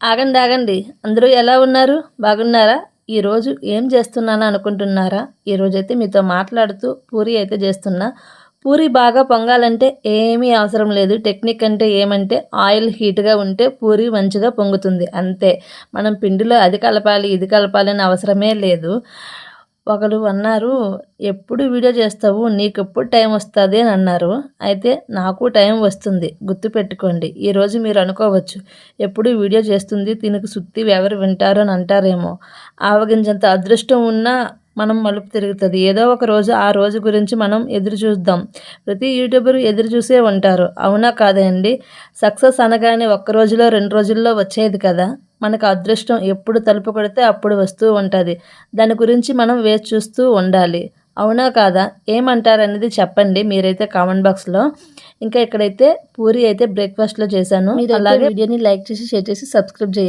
ఆగండి ఆగండి. అందరూ ఎలా ఉన్నారు? బాగున్నారా? ఈరోజు ఏం చేస్తున్నాను అనుకుంటున్నారా? ఈరోజైతే మీతో మాట్లాడుతూ పూరి అయితే చేస్తున్నా. పూరి బాగా పొంగాలంటే ఏమీ అవసరం లేదు. టెక్నిక్ అంటే ఏమంటే ఆయిల్ హీట్గా ఉంటే పూరి మంచిగా పొంగుతుంది. అంతే. మనం పిండిలో అది కలపాలి ఇది కలపాలి అని అవసరమే లేదు. ఒకరు అన్నారు ఎప్పుడు వీడియో చేస్తావు? నీకు ఎప్పుడు టైం వస్తుంది? అని అన్నారు. అయితే నాకు టైం వస్తుంది. గుర్తుపెట్టుకోండి ఈరోజు మీరు అనుకోవచ్చు. ఎప్పుడు వీడియో చేస్తుంది? దీనికి సుత్తి ఎవరు వింటారు? అని అంటారేమో. ఆవగించంత అదృష్టం ఉన్నా మనం మలుపు తిరుగుతుంది. ఏదో ఒక రోజు ఆ రోజు గురించి మనం ఎదురు చూద్దాం. ప్రతి యూట్యూబర్ ఎదురు చూసే ఉంటారు. అవునా కాదండి సక్సెస్ అనగానే ఒక్క రోజులో రెండు రోజుల్లో వచ్చేది కదా. మనకు అదృష్టం ఎప్పుడు తలుపు కొడితే అప్పుడు వస్తూ ఉంటుంది. దాని గురించి మనం వేచి చూస్తూ ఉండాలి. అవునా కాదా? ఏమంటారనేది చెప్పండి. మీరైతే కామెంట్ బాక్స్లో ఇంకా ఇక్కడైతే పూరి అయితే బ్రేక్ఫాస్ట్లో చేశాను. అలాగే వీడియోని లైక్ చేసి షేర్ చేసి సబ్స్క్రైబ్ చేయండి.